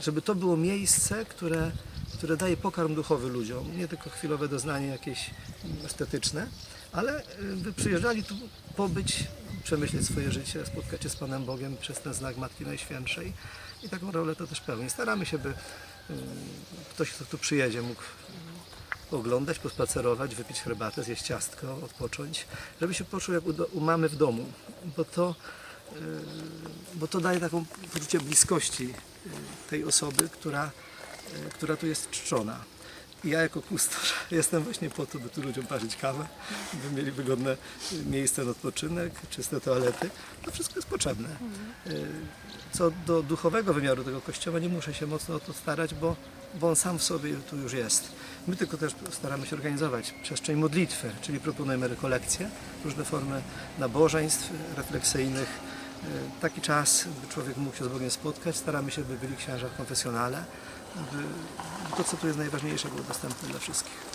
żeby to było miejsce, które, które daje pokarm duchowy ludziom, nie tylko chwilowe doznanie jakieś estetyczne, ale y, by przyjeżdżali tu pobyć, przemyśleć swoje życie, spotkać się z Panem Bogiem przez ten znak Matki Najświętszej i taką rolę to też pełni. Staramy się, by y, ktoś, kto tu przyjedzie, mógł oglądać, pospacerować, wypić herbatę, zjeść ciastko, odpocząć, żeby się poczuł jak u, mamy w domu, bo to, bo to daje taką poczucie bliskości yy, tej osoby, która, yy, która tu jest czczona. I ja jako kustosz jestem właśnie po to, by tu ludziom parzyć kawę, by mieli wygodne yy, miejsce na odpoczynek, czyste toalety. To wszystko jest potrzebne. Yy, Co do duchowego wymiaru tego kościoła nie muszę się mocno o to starać, bo, bo on sam w sobie tu już jest. My tylko też staramy się organizować przestrzeń modlitwy, czyli proponujemy rekolekcje, różne formy nabożeństw refleksyjnych, taki czas, by człowiek mógł się z Bogiem spotkać. Staramy się, by byli księża konfesjonale, by to, co tu jest najważniejsze, było dostępne dla wszystkich.